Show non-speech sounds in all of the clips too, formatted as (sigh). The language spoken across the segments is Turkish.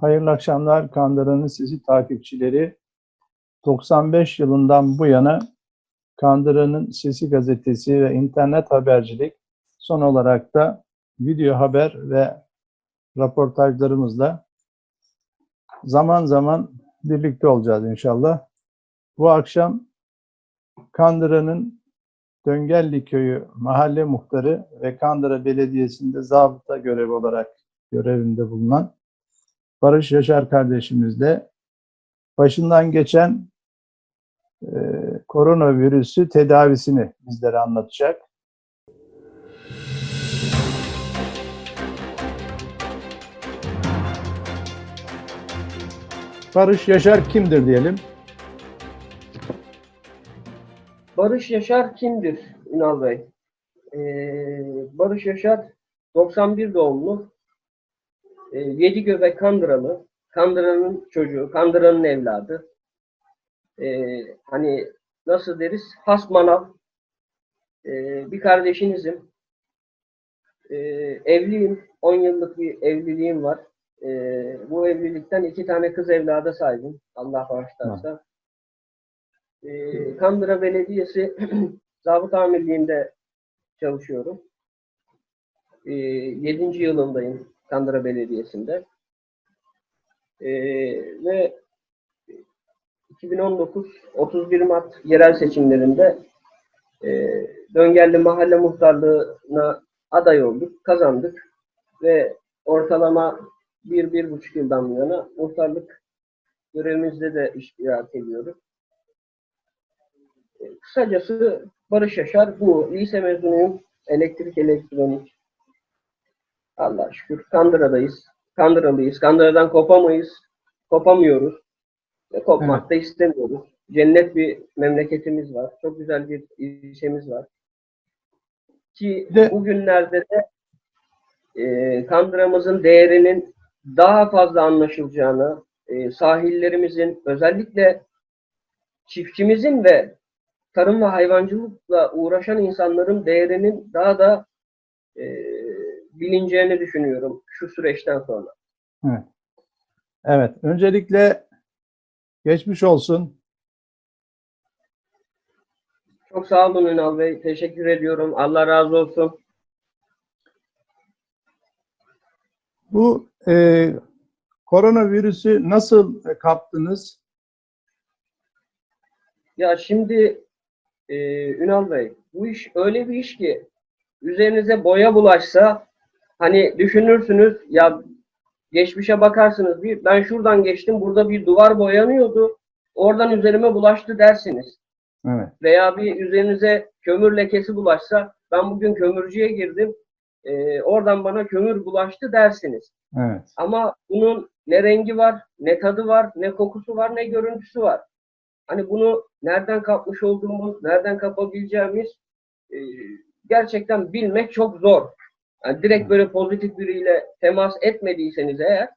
Hayırlı akşamlar Kandıra'nın sizi takipçileri. 95 yılından bu yana Kandıra'nın Sesi gazetesi ve internet habercilik son olarak da video haber ve raportajlarımızla zaman zaman birlikte olacağız inşallah. Bu akşam Kandıra'nın Döngelli Köyü mahalle muhtarı ve Kandıra Belediyesi'nde zabıta görevi olarak görevinde bulunan Barış Yaşar kardeşimizle başından geçen e, koronavirüsü tedavisini bizlere anlatacak. Barış Yaşar kimdir diyelim? Barış Yaşar kimdir Ünal Bey? Ee, Barış Yaşar 91 doğumlu. Ee, Yedi Göbek Kandıralı. Kandıra'nın çocuğu, Kandıra'nın evladı. Ee, hani nasıl deriz? Has manav. Ee, bir kardeşinizim. Ee, evliyim. 10 yıllık bir evliliğim var. Ee, bu evlilikten iki tane kız evlada sahibim. Allah bağışlarsa. Ee, Kandıra Belediyesi (clears throat) Zabıta Amirliği'nde çalışıyorum. Ee, 7. yılındayım Kandıra Belediyesi'nde. Ee, ve 2019 31 Mart yerel seçimlerinde e, Döngelli Mahalle Muhtarlığı'na aday olduk, kazandık ve ortalama bir, bir buçuk yıldan bu yana muhtarlık görevimizde de iştirak ediyoruz. Kısacası Barış Yaşar bu. Lise mezunuyum. Elektrik, elektronik. Allah şükür. Kandıra'dayız. Kandıralıyız. Kandıra'dan kopamayız. Kopamıyoruz. Ve kopmak da istemiyoruz. Cennet bir memleketimiz var. Çok güzel bir ilçemiz var. Ki De- bugünlerde de e, Kandıra'mızın değerinin daha fazla anlaşılacağını, e, sahillerimizin özellikle çiftçimizin ve tarım ve hayvancılıkla uğraşan insanların değerinin daha da e, bilineceğini düşünüyorum şu süreçten sonra. Evet. Evet. Öncelikle geçmiş olsun. Çok sağ olun Ünal Bey. Teşekkür ediyorum. Allah razı olsun. Bu e, koronavirüsü nasıl kaptınız? Ya şimdi e, Ünal Bey bu iş öyle bir iş ki üzerinize boya bulaşsa hani düşünürsünüz ya geçmişe bakarsınız bir ben şuradan geçtim burada bir duvar boyanıyordu oradan üzerime bulaştı dersiniz. Evet. veya bir üzerinize kömür lekesi bulaşsa ben bugün kömürcüye girdim e, oradan bana kömür bulaştı dersiniz. Evet. Ama bunun ne rengi var, ne tadı var, ne kokusu var, ne görüntüsü var. Hani bunu nereden kapmış olduğumuz, nereden kapabileceğimiz e, gerçekten bilmek çok zor. Yani direkt böyle pozitif biriyle temas etmediyseniz eğer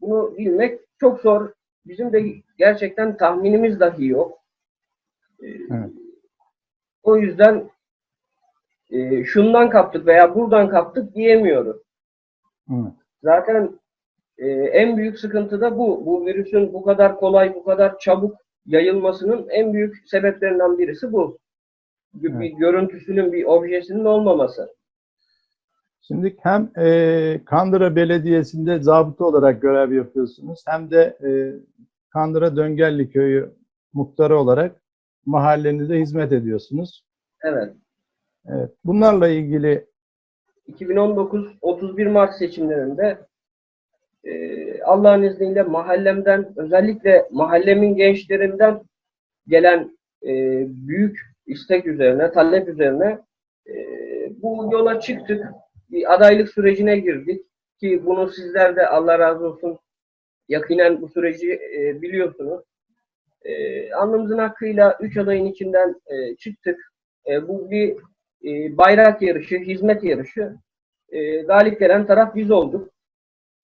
bunu bilmek çok zor. Bizim de gerçekten tahminimiz dahi yok. E, Evet. O yüzden e, şundan kaptık veya buradan kaptık diyemiyoruz. Evet. Zaten e, en büyük sıkıntı da bu. Bu virüsün bu kadar kolay, bu kadar çabuk yayılmasının en büyük sebeplerinden birisi bu. Bir, bir görüntüsünün, bir objesinin olmaması. Şimdi hem e, Kandıra Belediyesi'nde zabıta olarak görev yapıyorsunuz hem de e, Kandıra Döngelli Köyü muhtarı olarak mahallenizde hizmet ediyorsunuz. Evet. Evet. Bunlarla ilgili 2019 31 Mart seçimlerinde e, Allah'ın izniyle mahallemden özellikle mahallemin gençlerinden gelen e, büyük istek üzerine, talep üzerine e, bu yola çıktık. Bir adaylık sürecine girdik ki bunu sizler de Allah razı olsun yakinen bu süreci e, biliyorsunuz. E, alnımızın hakkıyla üç adayın içinden e, çıktık. E, bu bir e, bayrak yarışı, hizmet yarışı. E, galip gelen taraf biz olduk.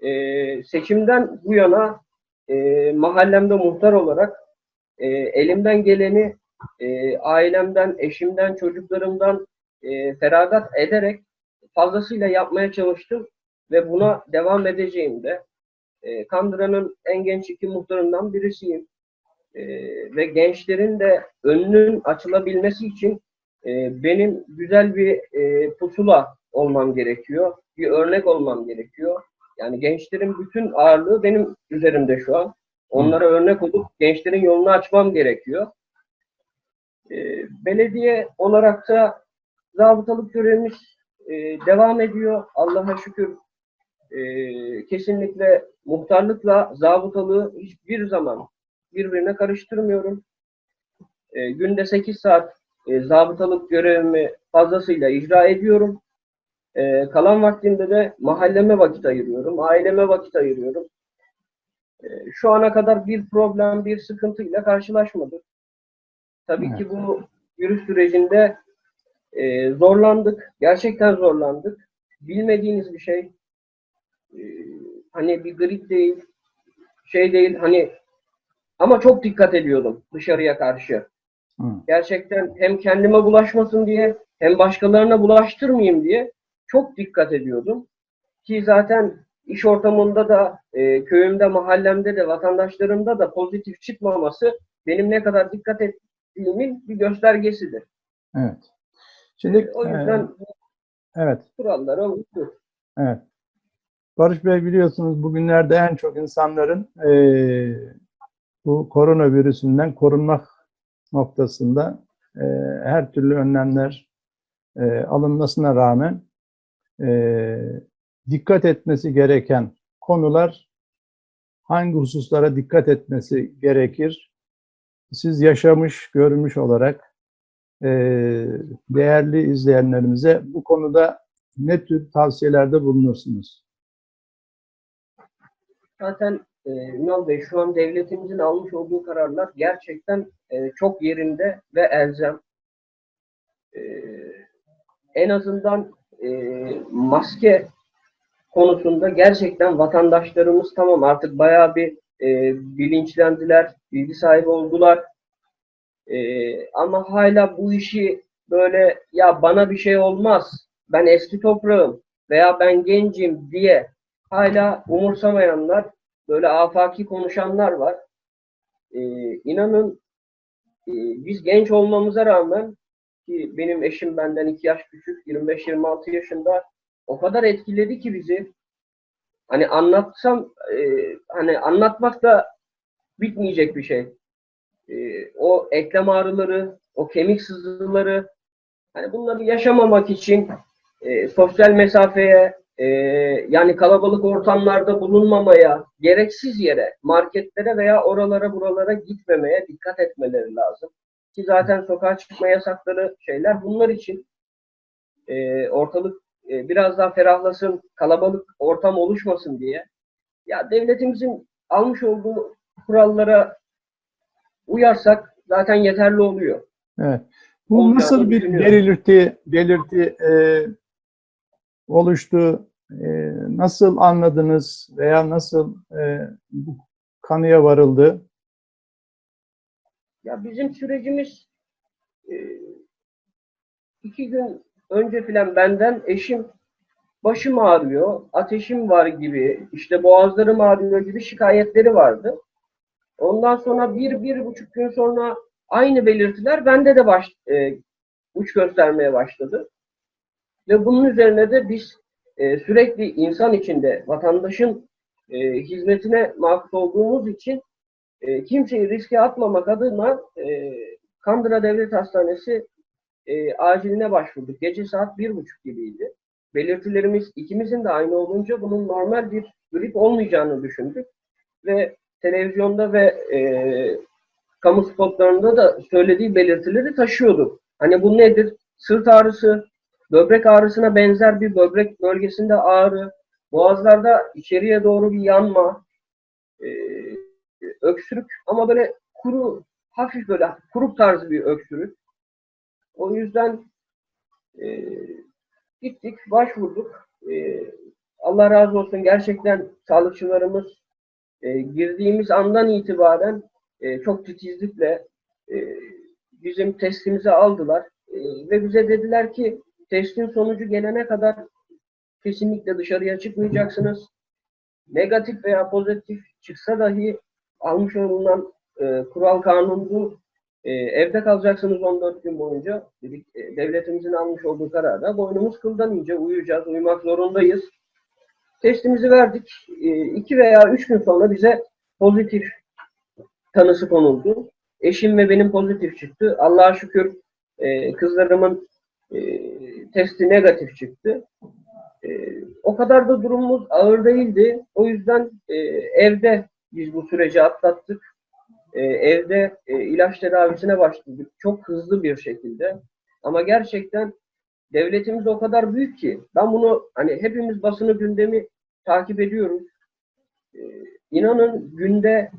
E, seçimden bu yana e, mahallemde muhtar olarak e, elimden geleni e, ailemden, eşimden, çocuklarımdan e, feragat ederek fazlasıyla yapmaya çalıştım ve buna devam edeceğim de. e, Kandıra'nın en genç iki muhtarından birisiyim. E, ve gençlerin de önünün açılabilmesi için e, benim güzel bir e, pusula olmam gerekiyor. Bir örnek olmam gerekiyor. Yani gençlerin bütün ağırlığı benim üzerimde şu an. Onlara örnek olup gençlerin yolunu açmam gerekiyor. E, belediye olarak da zabıtalık görevimiz e, devam ediyor. Allah'a şükür e, kesinlikle muhtarlıkla zabıtalığı hiçbir zaman birbirine karıştırmıyorum. E, günde 8 saat e, zabıtalık görevimi fazlasıyla icra ediyorum. E, kalan vaktimde de mahalleme vakit ayırıyorum, aileme vakit ayırıyorum. E, şu ana kadar bir problem, bir sıkıntıyla karşılaşmadık. Tabii ki bu virüs sürecinde e, zorlandık. Gerçekten zorlandık. Bilmediğiniz bir şey. E, hani bir grip değil, şey değil. Hani ama çok dikkat ediyordum dışarıya karşı. Hı. Gerçekten hem kendime bulaşmasın diye hem başkalarına bulaştırmayayım diye çok dikkat ediyordum. Ki zaten iş ortamında da e, köyümde, mahallemde de vatandaşlarımda da pozitif çıkmaması benim ne kadar dikkat ettiğimin bir göstergesidir. Evet. Şimdi E, o yüzden e, evet. kurallara uydu. Evet. Barış Bey biliyorsunuz bugünlerde en çok insanların eee, bu koronavirüsünden korunmak noktasında eee, her türlü önlemler eee, alınmasına rağmen eee, dikkat etmesi gereken konular hangi hususlara dikkat etmesi gerekir? Siz yaşamış, görmüş olarak değerli izleyenlerimize bu konuda ne tür tavsiyelerde bulunursunuz? Zaten e, Ünal Bey şu an devletimizin almış olduğu kararlar gerçekten e, çok yerinde ve elzem. E, en azından e, maske konusunda gerçekten vatandaşlarımız tamam artık bayağı bir e, bilinçlendiler, bilgi sahibi oldular. E, ama hala bu işi böyle ya bana bir şey olmaz, ben eski toprağım veya ben gencim diye hala umursamayanlar, böyle afaki konuşanlar var. Ee, inanın e, biz genç olmamıza rağmen ki benim eşim benden iki yaş küçük, 25-26 yaşında o kadar etkiledi ki bizi. Hani anlatsam, e, hani anlatmak da bitmeyecek bir şey. E, o eklem ağrıları, o kemik sızıları, hani bunları yaşamamak için e, sosyal mesafeye, e, yani kalabalık ortamlarda bulunmamaya, gereksiz yere, marketlere veya oralara buralara gitmemeye dikkat etmeleri lazım. Ki zaten sokağa çıkma yasakları şeyler bunlar için. E, ortalık e, biraz daha ferahlasın, kalabalık ortam oluşmasın diye. Ya devletimizin almış olduğu kurallara uyarsak zaten yeterli oluyor. Evet. Bu Olacağını nasıl bir belirti, belirti e, oluştu? E, nasıl anladınız veya nasıl e, bu kanıya varıldı? Ya bizim sürecimiz e, iki gün önce filan benden eşim başım ağrıyor, ateşim var gibi, işte boğazlarım ağrıyor gibi şikayetleri vardı. Ondan sonra bir, bir buçuk gün sonra aynı belirtiler bende de baş, e, uç göstermeye başladı. Ve bunun üzerine de biz e, sürekli insan içinde, vatandaşın e, hizmetine mahsus olduğumuz için e, kimseyi riske atmamak adına e, Kandıra Devlet Hastanesi e, aciline başvurduk. Gece saat bir buçuk gibiydi. Belirtilerimiz ikimizin de aynı olunca bunun normal bir grip olmayacağını düşündük. Ve televizyonda ve e, kamu spotlarında da söylediği belirtileri taşıyorduk. Hani bu nedir? Sırt ağrısı, böbrek ağrısına benzer bir böbrek bölgesinde ağrı, boğazlarda içeriye doğru bir yanma, e, öksürük ama böyle kuru, hafif böyle kuruk tarzı bir öksürük. O yüzden e, gittik, başvurduk. E, Allah razı olsun gerçekten sağlıkçılarımız e, girdiğimiz andan itibaren e, çok titizlikle e, bizim testimizi aldılar E, ve bize dediler ki testin sonucu gelene kadar kesinlikle dışarıya çıkmayacaksınız. negatif veya pozitif çıksa dahi almış olunan e, kural kanun bu. E, evde kalacaksınız 14 gün boyunca. Dedik, e, devletimizin almış olduğu kararda boynumuz kıldan ince uyuyacağız, uyumak zorundayız. Testimizi verdik. E, iki veya üç gün sonra bize pozitif tanısı konuldu. Eşim ve benim pozitif çıktı. Allah'a şükür e, kızlarımın e, testi negatif çıktı. E, o kadar da durumumuz ağır değildi. O yüzden evde biz bu süreci atlattık. Evde ilaç tedavisine başladık. Çok hızlı bir şekilde. Ama gerçekten devletimiz o kadar büyük ki ben bunu hani hepimiz basını gündemi takip ediyoruz. E, inanın günde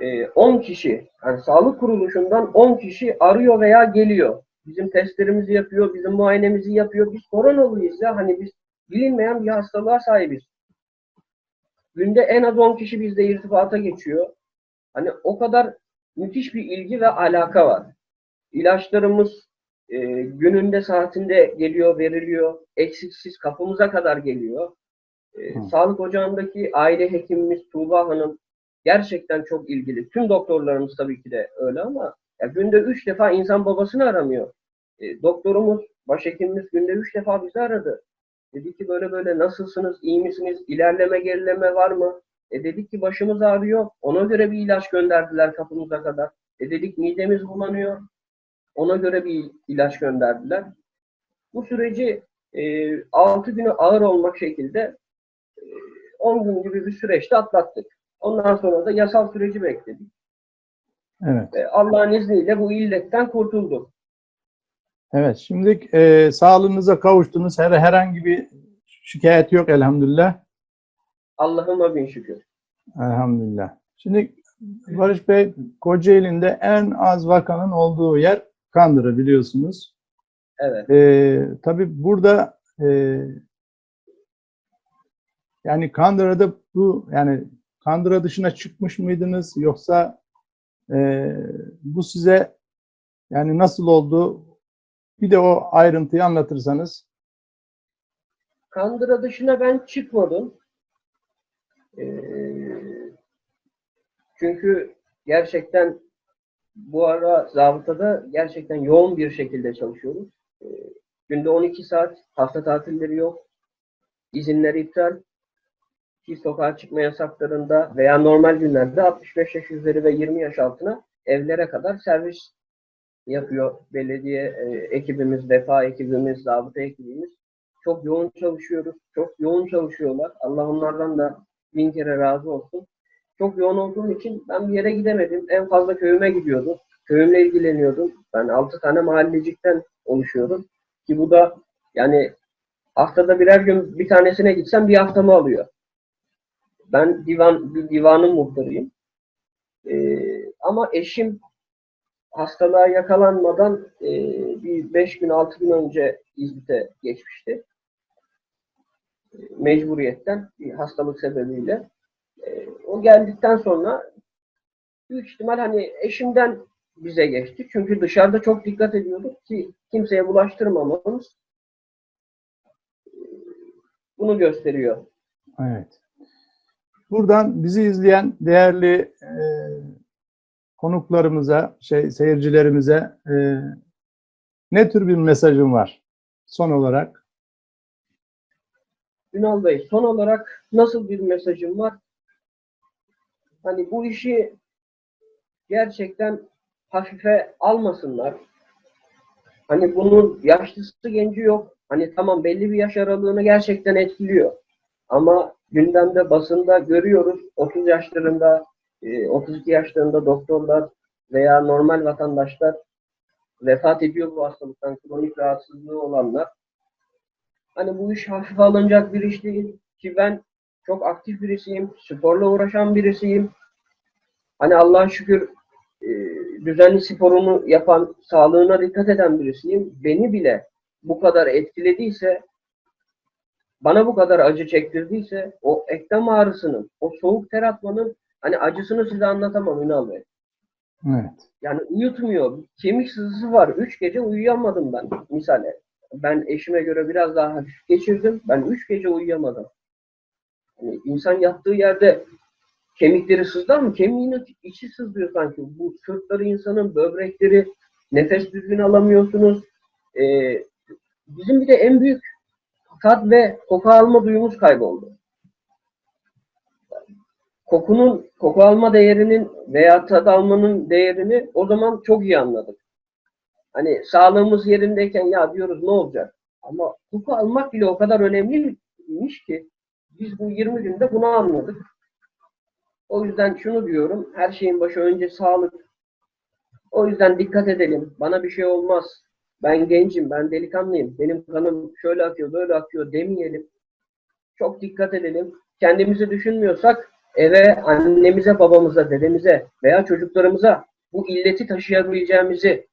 e, 10 kişi, yani sağlık kuruluşundan 10 kişi arıyor veya geliyor. Bizim testlerimizi yapıyor, bizim muayenemizi yapıyor. Biz koronalıyız ya, hani biz bilinmeyen bir hastalığa sahibiz. Günde en az 10 kişi bizle irtibata geçiyor. Hani o kadar müthiş bir ilgi ve alaka var. İlaçlarımız e, gününde saatinde geliyor, veriliyor. Eksiksiz kapımıza kadar geliyor. E, Hı. sağlık ocağındaki aile hekimimiz Tuğba Hanım gerçekten çok ilgili. Tüm doktorlarımız tabii ki de öyle ama ya günde üç defa insan babasını aramıyor. E, doktorumuz, başhekimimiz günde üç defa bizi aradı. Dedi ki böyle böyle nasılsınız, iyi misiniz, ilerleme gerileme var mı? E dedik ki başımız ağrıyor. Ona göre bir ilaç gönderdiler kapımıza kadar. E dedik midemiz bulanıyor. Ona göre bir ilaç gönderdiler. Bu süreci e, 6 günü ağır olmak şekilde e, 10 gün gibi bir süreçte atlattık. Ondan sonra da yasal süreci bekledik. Evet. E, Allah'ın izniyle bu illetten kurtulduk. Evet. Şimdi e, sağlığınıza kavuştunuz. Her, herhangi bir şikayet yok elhamdülillah. Allah'ıma bin şükür. Elhamdülillah. Şimdi Barış Bey, Kocaeli'nde en az vakanın olduğu yer Kandıra biliyorsunuz. Evet. Ee, tabii burada e, yani Kandıra'da bu yani Kandıra dışına çıkmış mıydınız yoksa e, bu size yani nasıl oldu? Bir de o ayrıntıyı anlatırsanız. Kandıra dışına ben çıkmadım. Ee, çünkü gerçekten bu ara zabıtada gerçekten yoğun bir şekilde çalışıyoruz. Ee, günde 12 saat, hafta tatilleri yok. İzinler iptal. Ki sokağa çıkma yasaklarında veya normal günlerde 65 yaş üzeri ve 20 yaş altına evlere kadar servis yapıyor belediye e, ekibimiz, vefa ekibimiz, zabıta ekibimiz çok yoğun çalışıyoruz. Çok yoğun çalışıyorlar. Allah onlardan da bin kere razı olsun. Çok yoğun olduğum için ben bir yere gidemedim. En fazla köyüme gidiyordum. Köyümle ilgileniyordum. Ben 6 tane mahallecikten oluşuyorum. Ki bu da yani haftada birer gün bir tanesine gitsem bir haftamı alıyor. Ben divan bir divanın muhtarıyım. Ee, ama eşim hastalığa yakalanmadan e, bir 5 gün 6 gün önce İzmit'e geçmişti mecburiyetten bir hastalık sebebiyle. E, o geldikten sonra büyük ihtimal hani eşimden bize geçti. Çünkü dışarıda çok dikkat ediyorduk ki kimseye bulaştırmamamız e, bunu gösteriyor. Evet. Buradan bizi izleyen değerli e, konuklarımıza, şey seyircilerimize e, ne tür bir mesajım var son olarak? Ünal Bey son olarak nasıl bir mesajım var? Hani bu işi gerçekten hafife almasınlar. Hani bunun yaşlısı genci yok. Hani tamam belli bir yaş aralığını gerçekten etkiliyor. Ama gündemde basında görüyoruz 30 yaşlarında, e, 32 yaşlarında doktorlar veya normal vatandaşlar vefat ediyor bu hastalıktan kronik rahatsızlığı olanlar. Hani bu iş hafife alınacak bir iş değil ki ben çok aktif birisiyim, sporla uğraşan birisiyim. Hani Allah'a şükür e, düzenli sporunu yapan, sağlığına dikkat eden birisiyim. Beni bile bu kadar etkilediyse, bana bu kadar acı çektirdiyse, o eklem ağrısının, o soğuk ter atmanın hani acısını size anlatamam Ünal Bey. Evet. Yani uyutmuyor. Kemik sızısı var. Üç gece uyuyamadım ben misale. Ben eşime göre biraz daha hafif geçirdim. Ben üç gece uyuyamadım. Yani insan yattığı yerde kemikleri sızlar mı? Kemiğinin içi sızlıyor sanki. Bu sırtları insanın, böbrekleri, nefes düzgün alamıyorsunuz. Ee, bizim bir de en büyük tat ve koku alma duyumuz kayboldu. Kokunun, koku alma değerinin veya tat almanın değerini o zaman çok iyi anladık. Hani sağlığımız yerindeyken ya diyoruz ne olacak? Ama koku almak bile o kadar önemliymiş ki biz bu 20 günde bunu anladık. O yüzden şunu diyorum, her şeyin başı önce sağlık. O yüzden dikkat edelim. Bana bir şey olmaz. Ben gencim, ben delikanlıyım. Benim kanım şöyle akıyor, böyle akıyor demeyelim. Çok dikkat edelim. Kendimizi düşünmüyorsak eve annemize, babamıza, dedemize veya çocuklarımıza bu illeti taşıyabileceğimizi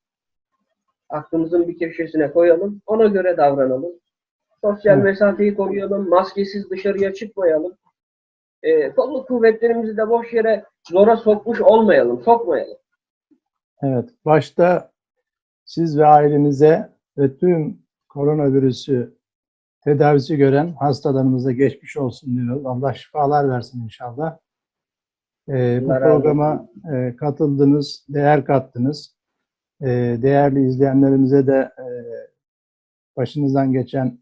aklımızın bir köşesine koyalım. Ona göre davranalım. Sosyal mesafeyi koruyalım. Maskesiz dışarıya çıkmayalım. E, kolluk kuvvetlerimizi de boş yere zora sokmuş olmayalım. Sokmayalım. Evet, başta siz ve ailenize ve tüm koronavirüsü tedavisi gören hastalarımıza geçmiş olsun diyoruz. Allah şifalar versin inşallah. Ee, bu programa e, katıldınız, değer kattınız. Ee, değerli izleyenlerimize de e, başınızdan geçen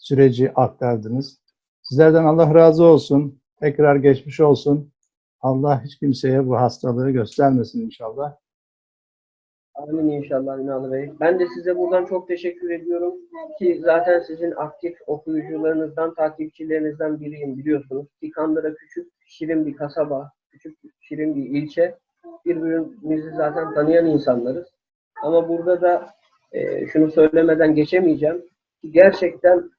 süreci aktardınız. Sizlerden Allah razı olsun. Tekrar geçmiş olsun. Allah hiç kimseye bu hastalığı göstermesin inşallah. Amin inşallah Ünal Bey. Ben de size buradan çok teşekkür ediyorum ki zaten sizin aktif okuyucularınızdan, takipçilerinizden biriyim biliyorsunuz. Ki Kandıra küçük, şirin bir kasaba, küçük, şirin bir ilçe. Birbirimizi zaten tanıyan insanlarız. Ama burada da e, şunu söylemeden geçemeyeceğim. Gerçekten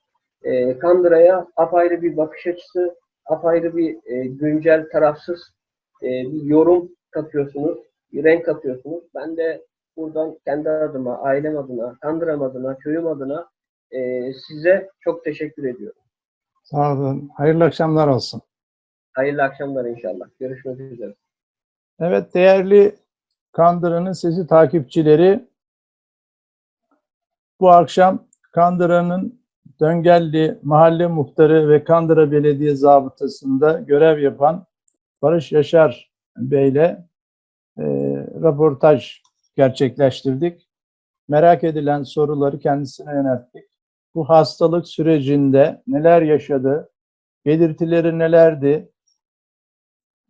e, Kandıra'ya apayrı bir bakış açısı, apayrı bir e, güncel, tarafsız e, bir yorum katıyorsunuz, bir renk katıyorsunuz. Ben de buradan kendi adıma, ailem adına, Kandıram adına, köyüm adına e, size çok teşekkür ediyorum. Sağ olun. Hayırlı akşamlar olsun. Hayırlı akşamlar inşallah. Görüşmek üzere. Evet değerli Kandıra'nın sesi takipçileri bu akşam Kandıra'nın Döngelli Mahalle Muhtarı ve Kandıra Belediye Zabıtası'nda görev yapan Barış Yaşar Bey'le e, röportaj gerçekleştirdik. Merak edilen soruları kendisine yönelttik. Bu hastalık sürecinde neler yaşadı, belirtileri nelerdi,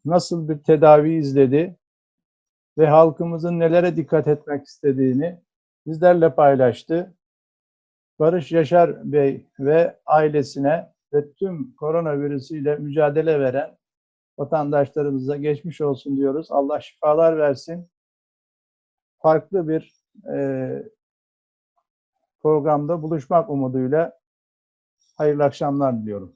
nasıl bir tedavi izledi ve halkımızın nelere dikkat etmek istediğini bizlerle paylaştı. Barış Yaşar Bey ve ailesine ve tüm koronavirüsüyle mücadele veren vatandaşlarımıza geçmiş olsun diyoruz. Allah şifalar versin. Farklı bir e, programda buluşmak umuduyla hayırlı akşamlar diliyorum.